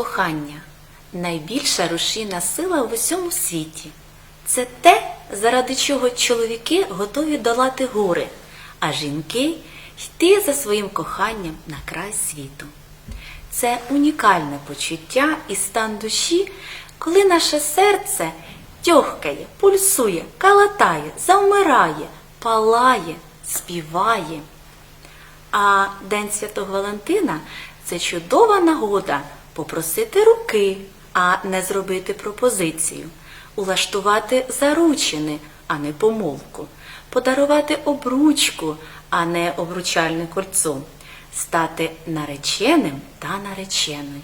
Кохання найбільша рушійна сила в усьому світі. Це те, заради чого чоловіки готові долати гори, а жінки йти за своїм коханням на край світу. Це унікальне почуття і стан душі, коли наше серце тьохкає, пульсує, калатає, завмирає, палає, співає. А День Святого Валентина це чудова нагода попросити руки, а не зробити пропозицію, улаштувати заручини, а не помолвку, подарувати обручку, а не обручальне кольцо, стати нареченим та нареченою,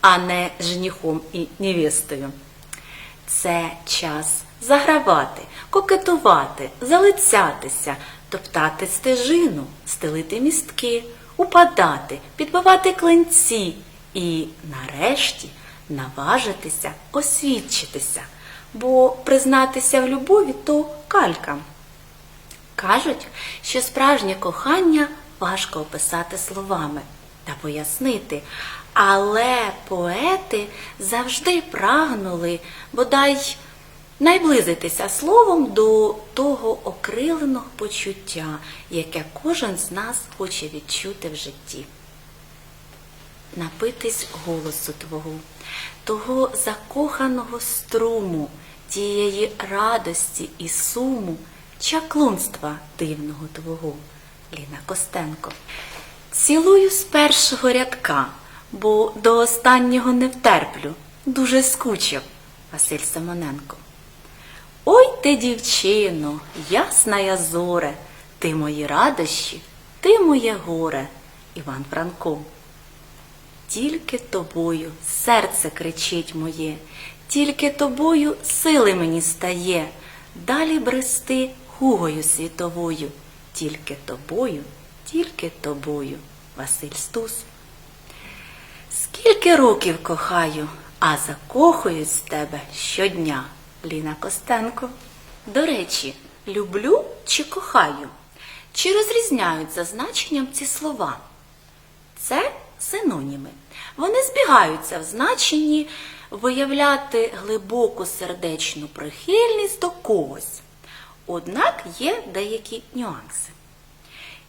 а не женихом і невестою. Це час загравати, кокетувати, залицятися, топтати стежину, стелити містки, упадати, підбивати клинці і, нарешті, наважитися освідчитися, бо признатися в любові то калька. Кажуть, що справжнє кохання важко описати словами та пояснити, але поети завжди прагнули бодай найблизитися словом до того окриленого почуття, яке кожен з нас хоче відчути в житті. Напитись голосу Твого, того закоханого струму, тієї радості і суму, чаклунства дивного Твого, Ліна Костенко. Цілую з першого рядка, бо до останнього не втерплю, дуже скучив Василь Симоненко. Ой ти, дівчино, ясна я зоре, ти мої радощі, ти моє горе, Іван Франко. Тільки тобою серце кричить моє, тільки тобою сили мені стає, далі брести хугою світовою, тільки тобою, тільки тобою, Василь Стус. Скільки років кохаю, а закохуюсь з тебе щодня, Ліна Костенко. До речі, люблю чи кохаю? Чи розрізняють за значенням ці слова? Це синоніми. Вони збігаються в значенні виявляти глибоку сердечну прихильність до когось. Однак є деякі нюанси.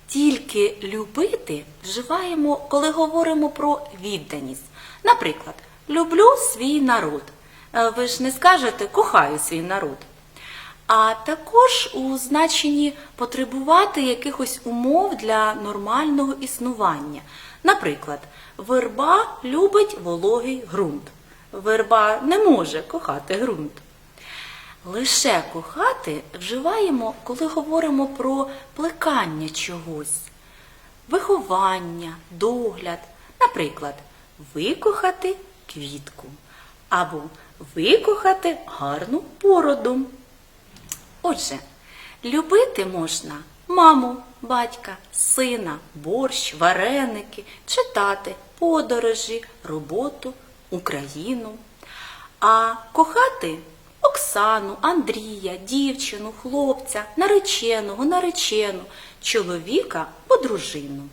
Тільки любити вживаємо, коли говоримо про відданість. Наприклад, люблю свій народ. Е, Ви ж не скажете кохаю свій народ. А також у значенні потребувати якихось умов для нормального існування. Наприклад, верба любить вологий ґрунт. Верба не може кохати ґрунт. Лише кохати вживаємо, коли говоримо про плекання чогось, виховання, догляд, наприклад, викохати квітку або викохати гарну породу. Отже, любити можна маму, батька, сина, борщ, вареники, читати, подорожі, роботу, Україну. А кохати Оксану, Андрія, дівчину, хлопця, нареченого, наречену, чоловіка або дружину.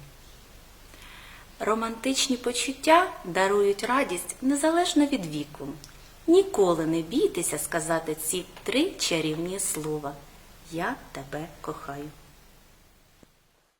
Романтичні почуття дарують радість незалежно від віку. Ніколи не бійтеся сказати ці три чарівні слова. Я тебе кохаю.